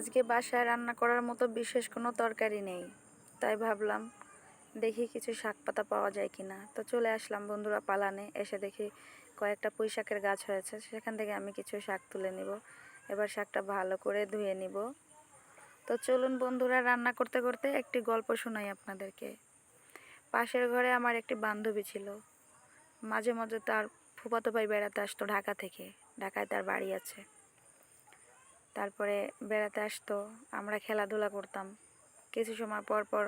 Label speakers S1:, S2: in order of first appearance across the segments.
S1: আজকে বাসায় রান্না করার মতো বিশেষ কোনো তরকারি নেই। তাই ভাবলাম, দেখি কিছু শাক পাতা পাওয়া যায় কি না তো চলে আসলাম বন্ধুরা পালানে, এসে দেখি কয়েকটা পুঁই শাকের গাছ হয়েছে। সেখান থেকে আমি কিছু শাক তুলে নিব। এবার শাকটা ভালো করে ধুয়ে নিব। তো চলুন বন্ধুরা, রান্না করতে করতে একটি গল্প শোনাই আপনাদেরকে। পাশের ঘরে আমার একটি বান্ধবী ছিল। মাঝে মাঝে তার ফুফাতো ভাই বেড়াতে আসতো ঢাকা থেকে। ঢাকায় তার বাড়ি আছে। তারপরে বেড়াতে আসতো, আমরা খেলাধুলা করতাম। কিছু সময় পর পর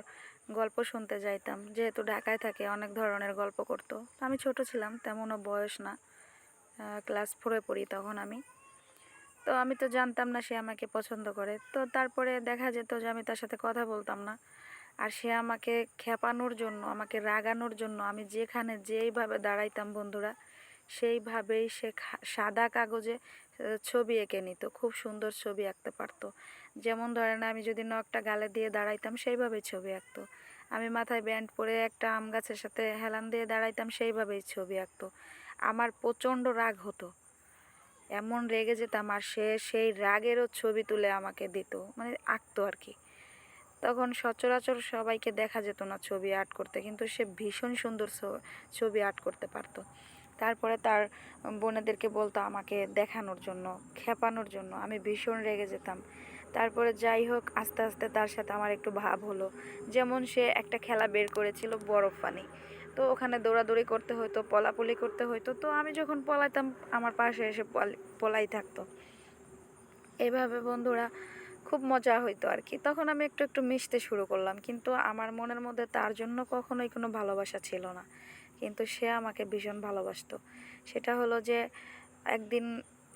S1: গল্প শুনতে যাইতাম, যেহেতু ঢাকায় থাকে, অনেক ধরনের গল্প করতো। আমি ছোট ছিলাম, তেমনও বয়স না। ক্লাস ফোরে পড়ি তখন আমি। তো আমি তো জানতাম না সে আমাকে পছন্দ করে। তো তারপরে দেখা যেত যে আমি তার সাথে কথা বলতাম না। আর সে আমাকে খেপানোর জন্য, আমাকে রাগানোর জন্য আমি যেখানে যেইভাবে দাঁড়াইতাম বন্ধুরা সেইভাবেই সে সাদা কাগজে ছবি এঁকে নিত। খুব সুন্দর ছবি আঁকতে পারতো। যেমন ধরেন আমি যদি নখটা গালে দিয়ে দাঁড়াইতাম, সেইভাবেই ছবি আঁকতো। আমি মাথায় ব্যান্ড পরে একটা আম গাছের সাথে হেলান দিয়ে দাঁড়াইতাম, সেইভাবেই ছবি আঁকতো। আমার প্রচণ্ড রাগ হতো। এমন রেগে যেতাম আর সে সেই রাগেরও ছবি তুলে আমাকে দিত। মানে আঁকতো আর কি। তখন সচরাচর সবাইকে দেখা যেত না ছবি আর্ট করতে, কিন্তু সে ভীষণ সুন্দর ছবি আর্ট করতে পারতো। তারপরে তার বোনেদেরকে বলতো আমাকে দেখানোর জন্য, খেপানোর জন্য। আমি ভীষণ রেগে যেতাম। তারপরে যাই হোক, আস্তে আস্তে তার সাথে আমার একটু ভাব হলো। যেমন সে একটা খেলা বের করেছিল বরফ পানি। তো ওখানে দৌড়াদৌড়ি করতে হতো পলাপলি করতে হতো তো আমি যখন পলাইতাম, আমার পাশে এসে পলাই থাকতো। এইভাবে বন্ধুরা খুব মজা হইতো আর কি। তখন আমি একটু একটু মিশতে শুরু করলাম। কিন্তু আমার মনের মধ্যে তার জন্য কখনোই কোনো ভালোবাসা ছিল না। কিন্তু সে আমাকে ভীষণ ভালোবাসত। সেটা হলো যে, একদিন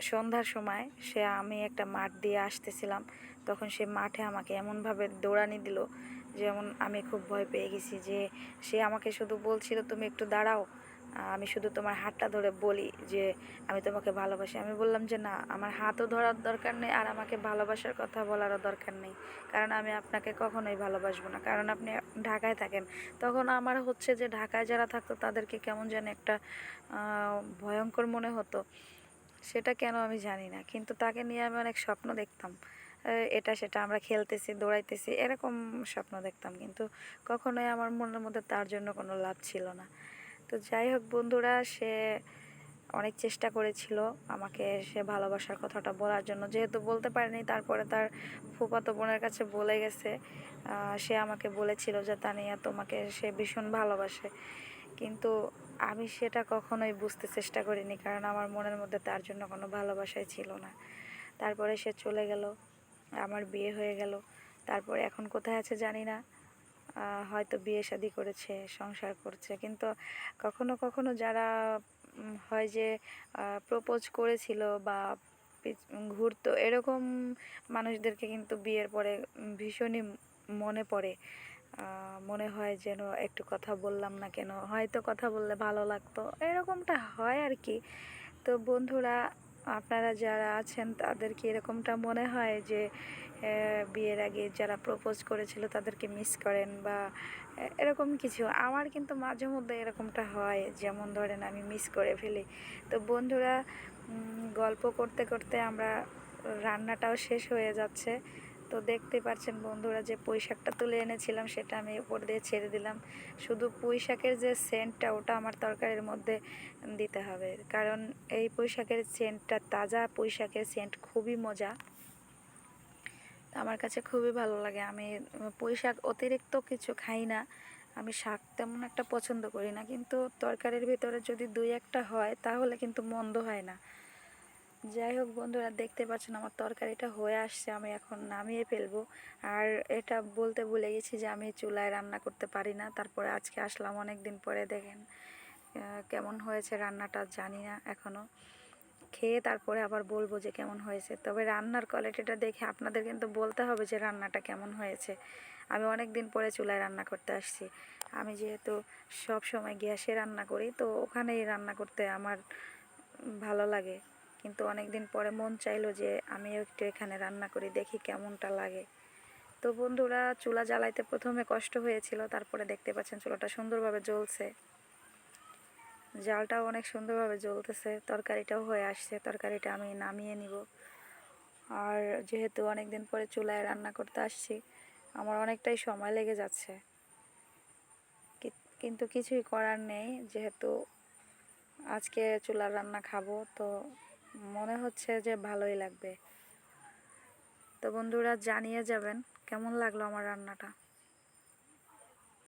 S1: সন্ধ্যার সময় সে আমি একটা মাঠ দিয়ে আসতেছিলাম। তখন সে মাঠে আমাকে এমনভাবে দৌড়ানি দিল, যেমন আমি খুব ভয় পেয়ে গেছি যে, সে আমাকে শুধু বলছিল, তুমি একটু দাঁড়াও। আমি শুধু তোমার হাতটা ধরে বলি যে আমি তোমাকে ভালোবাসি। আমি বললাম যে না, আমার হাতও ধরার দরকার নেই আর আমাকে ভালোবাসার কথা বলারও দরকার নেই। কারণ আমি আপনাকে কখনোই ভালোবাসবো না। কারণ আপনি ঢাকায় থাকেন, তখন আমার হচ্ছে যে ঢাকায় যারা থাকতো তাদেরকে কেমন যেন একটা ভয়ঙ্কর মনে হতো। সেটা কেন আমি জানি না। কিন্তু তাকে নিয়ে আমি অনেক স্বপ্ন দেখতাম। এটা সেটা, আমরা খেলতেছি, দৌড়াইতেছি, এরকম স্বপ্ন দেখতাম। কিন্তু কখনোই আমার মনের মধ্যে তার জন্য কোনো লাভ ছিল না। তো যাই হোক বন্ধুরা, সে অনেক চেষ্টা করেছিল আমাকে সে ভালোবাসার কথাটা বলার জন্য। যেহেতু বলতে পারেনি, তারপরে তার ফুফাতো বোনের কাছে বলে গেছে। সে আমাকে বলেছিল যে, তানিয়া, তোমাকে সে ভীষণ ভালোবাসে। কিন্তু আমি সেটা কখনোই বুঝতে চেষ্টা করিনি, কারণ আমার মনের মধ্যে তার জন্য কোনো ভালোবাসাই ছিল না। তারপরে সে চলে গেল, আমার বিয়ে হয়ে গেল। তারপরে এখন কোথায় আছে জানি না। হয়তো বিয়ে শাদি করেছে, সংসার করছে। কিন্তু কখনো কখনো যারা হয় যে প্রপোজ করেছিল বা ঘুরতো, এরকম মানুষদেরকে কিন্তু বিয়ের পরে ভীষণই মনে পড়ে। মনে হয় যেন একটু কথা বললাম না কেন, হয়তো কথা বললে ভালো লাগতো, এরকমটা হয় আর কি। তো বন্ধুরা আপনারা যারা আছেন, তাদেরকে এরকমটা মনে হয় যে বিয়ের আগে যারা প্রপোজ করেছিল তাদেরকে মিস করেন বা এরকম কিছু। আমার কিন্তু মাঝে মধ্যে এরকমটা হয়, যেমন ধরেন আমি মিস করে ফেলি। তো বন্ধুরা গল্প করতে করতে আমরা রান্নাটাও শেষ হয়ে যাচ্ছে। তো দেখতে পাচ্ছেন বন্ধুরা যে পুঁই শাকটা তুলে এনেছিলাম সেটা আমি উপর দিয়ে ছেড়ে দিলাম। শুধু পুঁই শাকের যে সেন্টটা ওটা আমার তরকারির মধ্যে দিতে হবে। কারণ এই পুঁই শাকের সেন্টটা তাজা পুঁই শাকের সেন্ট খুবই মজা। আমার কাছে খুবই ভালো লাগে। আমি উম, পুঁই শাক অতিরিক্ত কিছু খাই না। আমি শাক তেমন একটা পছন্দ করি না। কিন্তু তরকারির ভিতরে যদি দুই একটা হয় তাহলে কিন্তু মন্দ হয় না। যাই হোক বন্ধুরা, দেখতে পাচ্ছেন আমার তরকারিটা হয়ে আসছে, আমি এখন নামিয়ে ফেলব। আর এটা বলতে ভুলে গেছি যে আমি চুলায় রান্না করতে পারি না, তারপরে আজকে আসলাম অনেক দিন পরে, দেখেন কেমন হয়েছে রান্নাটা জানি না এখনও খেয়ে তারপরে আবার বলব যে কেমন হয়েছে। তবে রান্নার কোয়ালিটিটা দেখে আপনাদের কিন্তু বলতে হবে যে রান্নাটা কেমন হয়েছে। আমি অনেক দিন পরে চুলায় রান্না করতে আসছি। আমি যেহেতু সব সময় গ্যাসে রান্না করি, তো ওখানেই রান্না করতে আমার ভালো লাগে। কিন্তু অনেক দিন পরে মন চাইলো যে আমি একটু এখানে রান্না করি, দেখি কেমনটা লাগে। তো বন্ধুরা, চুলা জ্বালাইতে প্রথমে কষ্ট হয়েছিল, তারপরে দেখতে পাচ্ছেন চুলাটা সুন্দরভাবে জ্বলছে। জালটাও অনেক সুন্দরভাবে জ্বলতেছে, তরকারিটাও হয়ে আসছে, তরকারিটা আমি নামিয়ে নিব। আর যেহেতু অনেক দিন পরে চুলায় রান্না করতে আসছি, আমার অনেকটাই সময় লেগে যাচ্ছে। কিন্তু কিছুই করার নেই, যেহেতু আজকে চুলার রান্না খাব, তো মনে হচ্ছে যে ভালোই লাগবে। তো বন্ধুরা জানিয়ে যাবেন কেমন লাগল আমার রান্নাটা?